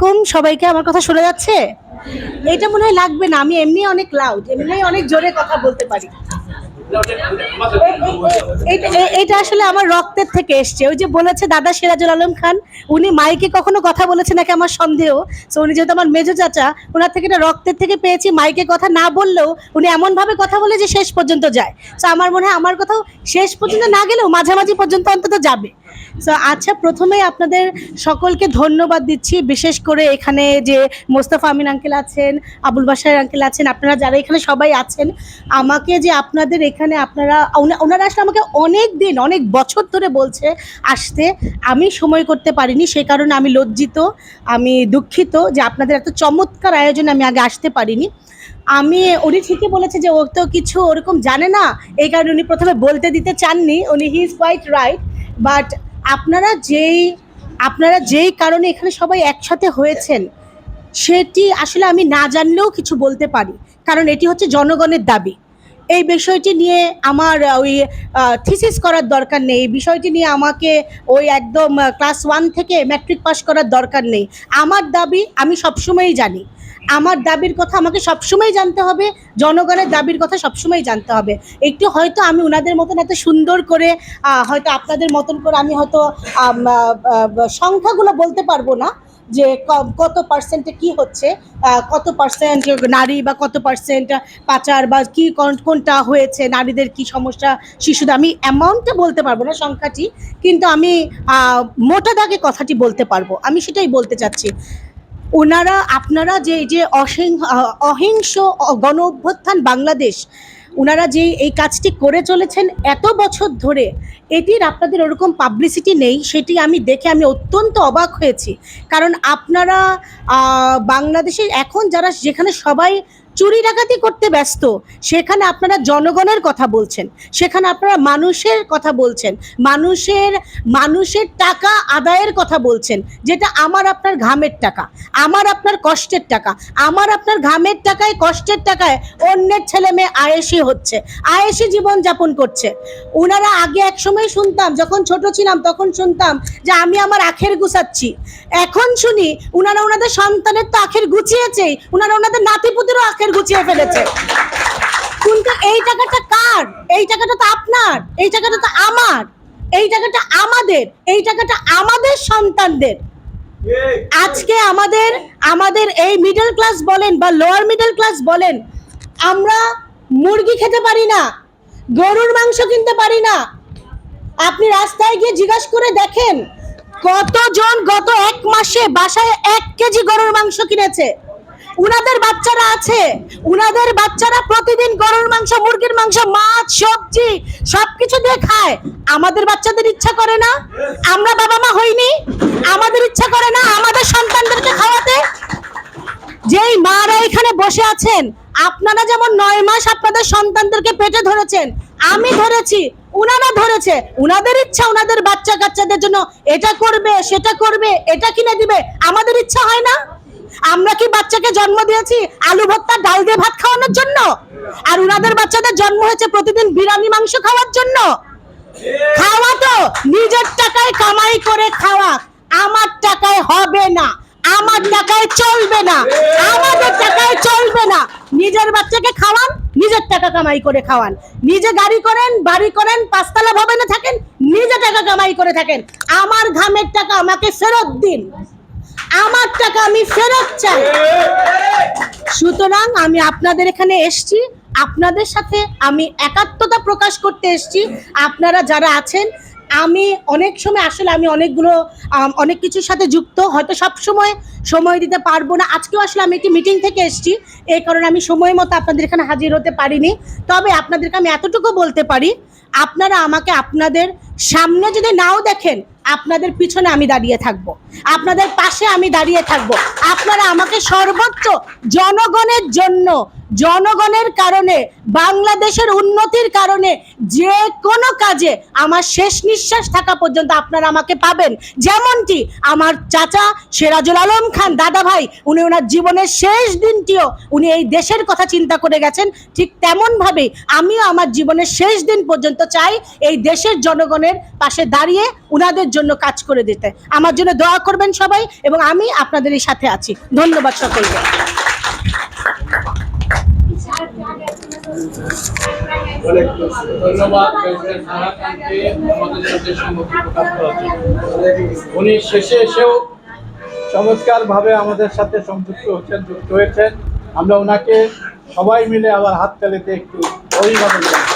আলাইকুম, সবাইকে আমার কথা শোনা যাচ্ছে? এটা মনে হয় লাগবে না, আমি এমনি অনেক লাউড এমনি অনেক জোরে কথা বলতে পারি। এটা আসলে আমার রক্তের থেকে এসছে। ওই যে বলেছে দাদা সিরাজুল আলম খান, উনি মাইকে কখনো কথা বলেছে নাকি আমার সন্দেহ? তো উনি যেহেতু আমার মেজো চাচা, ওনার থেকে এটা রক্তের থেকে পেয়েছি, মাইকে কথা না বললেও উনি এমনভাবে কথা বলে যে শেষ পর্যন্ত যায়। তো আমার মনে হয় আমার কথাও শেষ পর্যন্ত না গেলেও মাঝামাঝি পর্যন্ত অন্তত যাবে। তো আচ্ছা প্রথমেই আপনাদের সকলকে ধন্যবাদ দিচ্ছি। বিশেষ করে এখানে যে মোস্তফা আমিন আঙ্কেল আছেন, আবুল বাসার আঙ্কেল আছেন, আপনারা যারা এখানে সবাই আছেন, আমাকে যে আপনাদের এখানে আপনারা ওনারা আসলে আমাকে অনেক দিন, অনেক বছর ধরে বলছে আসতে। আমি সময় করতে পারিনি সেই কারণে আমি লজ্জিত, আমি দুঃখিত যে আপনাদের এত চমৎকার আয়োজনে আমি আগে আসতে পারিনি। আমি, উনি ঠিকই বলেছে যে ও তো কিছু ওরকম জানে না, এই কারণে উনি প্রথমে বলতে দিতে চাননি। উনি he is quite right but আপনারা যেই আপনারা যেই কারণে এখানে সবাই একসাথে হয়েছেন, সেটি আসলে আমি না জানলেও কিছু বলতে পারি। কারণ এটি হচ্ছে জনগণের দাবি। এই বিষয়টি নিয়ে আমার ওই থিসিস করার দরকার নেই। এই বিষয়টি নিয়ে আমাকে ওই একদম ক্লাস ওয়ান থেকে ম্যাট্রিক পাস করার দরকার নেই। আমার দাবি আমি সবসময়ই জানি। আমার দাবির কথা আমাকে সবসময় জানতে হবে। জনগণের দাবির কথা সবসময় জানতে হবে। একটু হয়তো আমি ওনাদের মতন এত সুন্দর করে হয়তো আপনাদের মতন করে আমি হয়তো সংখ্যাগুলো বলতে পারব না। যে কত পার্সেন্টে কি হচ্ছে কত পার্সেন্ট নারী বা কত পার্সেন্ট পাচার বা কি, কোন- কোনটা হয়েছে, নারীদের কি সমস্যা, শিশুদের, আমি অ্যামাউন্টটা বলতে পারব না সংখ্যাটি, কিন্তু আমি মোটা দাগে কথাটি বলতে পারব। আমি সেটাই বলতে চাচ্ছি। ওনারা, আপনারা যে যে অসিং অহিংস গণ অভ্যুত্থান বাংলাদেশ ওনারা যে এই কাজটি করে চলেছেন এত বছর ধরে, এটির আপনাদের ওরকম পাবলিসিটি নেই, সেটি আমি দেখে আমি অত্যন্ত অবাক হয়েছি। কারণ আপনারা বাংলাদেশে এখন যারা, যেখানে সবাই চুরি ডাকাতি করতে ব্যস্ত, সেখানে আপনারা জনগণের কথা বলছেন, সেখানে আপনারা মানুষের কথা বলছেন, মানুষের মানুষের টাকা আদায়ের কথা বলছেন, যেটা আমার আপনার ঘামের টাকা, আমার আপনার কষ্টের টাকা, আমার আপনার ঘামের টাকায়, কষ্টের টাকায় অন্যের ছেলে মেয়ে আয়েসি হচ্ছে আয়েসি জীবন যাপন করছে। ওনারা আগে এক সময় শুনতাম, যখন ছোট ছিলাম, তখন শুনতাম যে আমি আমার আখের গুছাচ্ছি। এখন শুনি ওনারা ওনাদের সন্তানের তো আখের গুছিয়েছেই, উনারা ওনাদের নাতিপুতিরও আখের গুছিয়ে ফেলেছে। কিন্তু এই টাকাটা কার? এই টাকাটা তো আপনার, এই টাকাটা তো আমার, এই টাকাটা আমাদের, এই টাকাটা আমাদের সন্তানদের। আজকে আমাদের আমাদের এই মিডল ক্লাস বলেন বা লোয়ার মিডল ক্লাস বলেন, আমরা মুরগি খেতে পারি না, গরুর মাংস কিনতে পারি না। আপনি রাস্তায় গিয়ে জিজ্ঞাসা করে দেখেন, কতজন গত এক মাসে বাসায় এক কেজি গরুর মাংস কিনেছে? উনাদের বাচ্চারা আছে। উনাদের বাচ্চারা প্রতিদিন গরুর মাংস, মুরগির মাংস, মাছ, সবজি, সবকিছু দিয়ে খায়। আমাদের বাচ্চাদের ইচ্ছা করে না। আমরা বাবা মা হইনি। আমাদের ইচ্ছা করে না আমাদের সন্তানদেরকে খাওয়াতে। যেই মারা এখানে বসে আছেন, আপনারা যেমন নয় মাস আপনাদের সন্তানদেরকে পেটে ধরেছেন, আমি ধরেছি, উনারা ধরেছে। উনাদের ইচ্ছা উনাদের বাচ্চা কাচ্চাদের জন্য এটা করবে, সেটা করবে, এটা কিনে দিবে। আমাদের ইচ্ছা হয় না। আমরা কি বাচ্চাকে জন্ম দিয়েছি? আলু ভর্তা, ডাল দিয়ে ভাত খাওয়ানোর জন্য? আর উনাদের বাচ্চাদের জন্ম হয়েছে প্রতিদিন বিরিয়ানি, মাংস খাওয়ার জন্য? খাওয়া তো, নিজের টাকায় কামাই করে খাওয়া। আমার টাকায় হবে না। আমার টাকায় চলবে না। আমাদের টাকায় চলবে না। নিজের বাচ্চাকে খাওয়ান, নিজের টাকা কামাই করে খাওয়ান। নিজে গাড়ি করেন, বাড়ি করেন, পাঁচতলা ভবনে থাকেন, নিজে টাকা কামাই করে থাকেন। আমার ঘামের টাকা আমাকে ফেরত দিন। আমার টাকা আমি ফেরত চাই। সুতরাং আমি আপনাদের এখানে এসছি। আপনাদের সাথে আমি একাত্মতা প্রকাশ করতে এসছি। আপনারা যারা আছেন, আমি অনেক সময় আসলে আমি অনেকগুলো অনেক কিছুর সাথে যুক্ত। হয়তো সব সময় সময় দিতে পারব না। আজকেও আসলে আমি একটি মিটিং থেকে এসেছি। এই কারণে আমি সময় মতো আপনাদের এখানে হাজির হতে পারিনি। তবে আপনাদেরকে আমি এতটুকু বলতে পারি, আপনারা আমাকে আপনাদের সামনে যদি নাও দেখেন আপনাদের পিছনে আমি দাঁড়িয়ে থাকব। আপনাদের পাশে আমি দাঁড়িয়ে থাকব। আপনারা আমাকে সর্বোচ্চ জনগণের জন্য, জনগণের কারণে, বাংলাদেশের উন্নতির কারণে যে কোনো কাজে আমার শেষ নিঃশ্বাস থাকা পর্যন্ত আপনারা আমাকে পাবেন। যেমনটি আমার চাচা সেরাজুল আলম খান দাদা ভাই উনি ওনার জীবনের শেষ দিনটিও উনি এই দেশের কথা চিন্তা করে গেছেন। ঠিক তেমনভাবেই আমিও আমার জীবনের শেষ দিন পর্যন্ত চাই এই দেশের জনগণের পাশে দাঁড়িয়ে উনাদের জন্য কাজ করে দিতে। আমার জন্য দোয়া করবেন সবাই এবং আমি আপনাদেরই সাথে আছি। ধন্যবাদ সকলকে। উনি শেষে এসেও চমৎকার ভাবে আমাদের সাথে সংযুক্ত হচ্ছেন, যুক্ত হয়েছেন। আমরা ওনাকে সবাই মিলে আবার হাত তালিতে একটু অভিবাদন জানাই।